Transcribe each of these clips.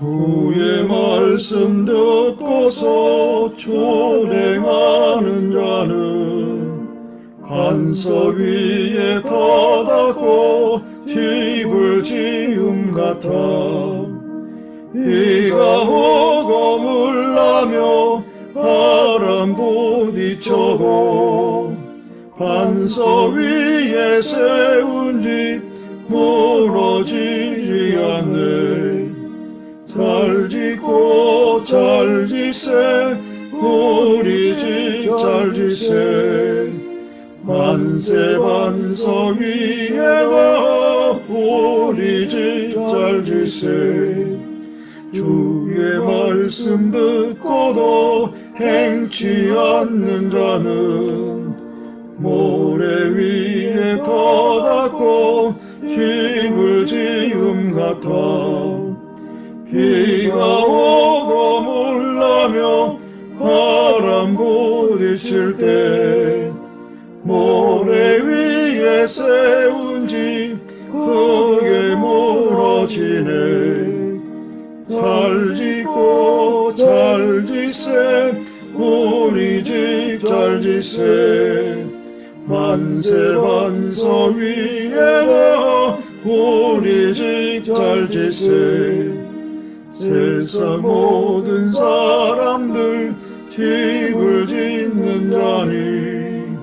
주의 말씀 듣고서 준행하는 자는 반석 위에 터닫고 집을 지음 같아. 비가 오고 물나며 바람 부딪혀도 반석 위에 세운 집 무너지지 않네 잘 짓고 잘 짓세 우리 집잘 짓세 만세 반석 위에가 우리 집잘 짓세 주의 말씀 듣고도 행치 않는 자는 모래 위에 터닫고 집을 지음 같아 비가 오고 물나며 바람 부딪힐 때 모래 위에 세운 집 크게 무너지네. 잘 짓고 잘 짓세. 우리 집 잘 짓세. 만세 반석 위에가 우리 집 잘 짓세 세상 모든 사람들 집을 짓는 자니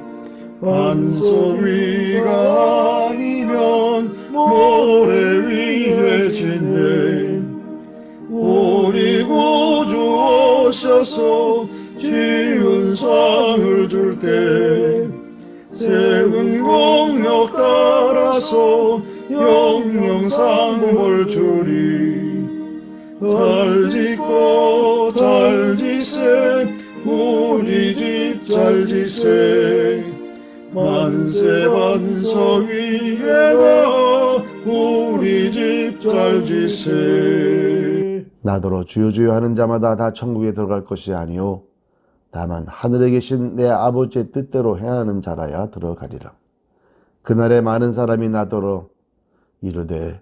반석 위가 아니면 모래 위에 짓네. 우리 구주 오셔서 지은 상을 줄 때 세운 공력 따라서 영영상 주리 잘 짓고 잘 짓세 우리 집잘 짓세 만세 반석 위에가 우리 집잘 짓세 나더러 주여 주여 하는 자마다 다 천국에 들어갈 것이 아니요 다만 하늘에 계신 내 아버지의 뜻대로 행하는 자라야 들어가리라. 그날에 많은 사람이 나더러 이르되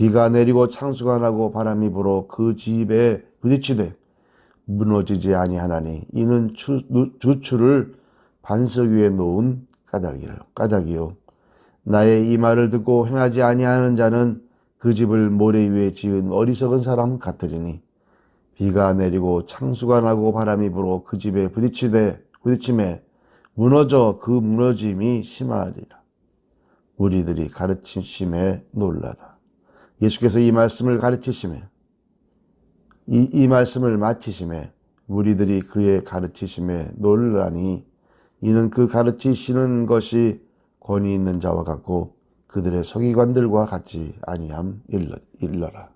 비가 내리고 창수가 나고 바람이 불어 그 집에 부딪히되 무너지지 아니하나니 이는 추, 누- 주추를 반석 위에 놓은 까닭이라 까닭이요 나의 이 말을 듣고 행하지 아니하는 자는 그 집을 모래 위에 지은 어리석은 사람 같으리니 비가 내리고 창수가 나고 바람이 불어 그 집에 부딪히되 부딪힘에 무너져 그 무너짐이 심하리라. 우리들이 가르치심에 놀라다. 예수께서 이 말씀을 가르치심에 이, 이 말씀을 마치심에 우리들이 그의 가르치심에 놀라니 이는 그 가르치시는 것이 권위 있는 자와 같고 그들의 서기관들과 같지 아니함 일러, 일러라.